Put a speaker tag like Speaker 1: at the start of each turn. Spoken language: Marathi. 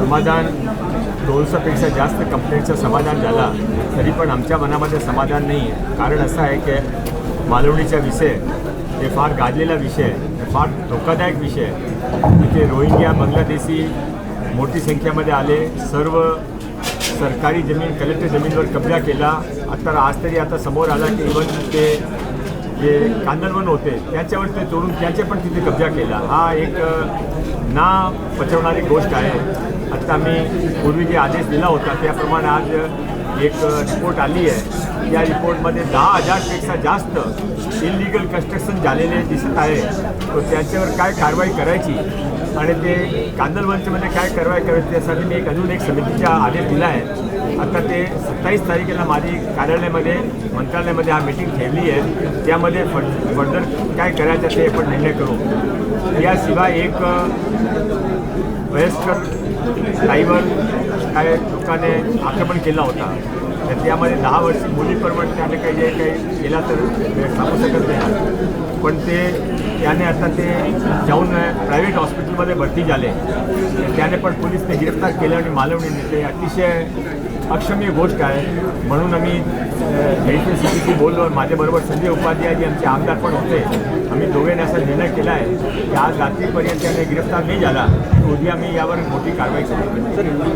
Speaker 1: समाधान दोनशेपेक्षा जास्त कंप्लेंटचं समाधान झाला तरी पण आमच्या मनामध्ये समाधान नाही. आहे कारण असं आहे की मालवणीचा विषय हे फार गाजलेला विषय आहे फार धोकादायक विषय आहे. इथे रोहिंग्या बांगलादेशी मोठी संख्येमध्ये आले सर्व सरकारी जमीन कलेक्टर जमीनवर कब्जा केला. आता आज तरी आता समोर आला की इव्हन ते जे कांदळवन होते त्याच्यावर ते तोडून त्याचे पण तिथे कब्जा केला. हा एक ना पचवणारी गोष्ट आहे. आता मी पूर्वी जे आदेश दिला होता त्याप्रमाणे आज एक रिपोर्ट आली आहे. या रिपोर्टमध्ये दहा हजारपेक्षा जास्त इलिगल कन्स्ट्रक्शन झालेले दिसत आहे. तर त्याच्यावर काय कारवाई करायची? आणि ते कांदलवंचमध्ये काय कारवाई करायची त्यासाठी मी एक अजून एक समितीचा आदेश दिला आहे. आता ते सत्तावीस तारखेला माझी कार्यालयामध्ये मंत्रालयामध्ये हा मीटिंग ठेवली आहे. त्यामध्ये फड फर्दर काय करायचं ते आपण निर्णय करू. याशिवाय एक वयस्कर ड्रायव्हर काही लोकांनी आक्रमण केला होता. तर त्यामध्ये दहा वर्ष मुलीप्रमाणे त्याने काही जे काही केला तर सांगू शकत नाही. पण ते त्याने आता ते जाऊन प्रायव्हेट हॉस्पिटलमध्ये भरती झाले. त्याने पण पोलिसने गिरफ्तार केलं आणि मालवणीने. ते अतिशय अक्षम्य गोष्ट आहे. म्हणून आम्ही जयश्री सिटीशी बोललो. माझ्याबरोबर संजय उपाध्याय जे आमचे आमदार पण होते. आम्ही दोघांनी असा निर्णय केला आहे. की आज रात्रीपर्यंत त्याने गिरफ्तार नाही झाला. तर उद्या आम्ही यावर मोठी कारवाई करू.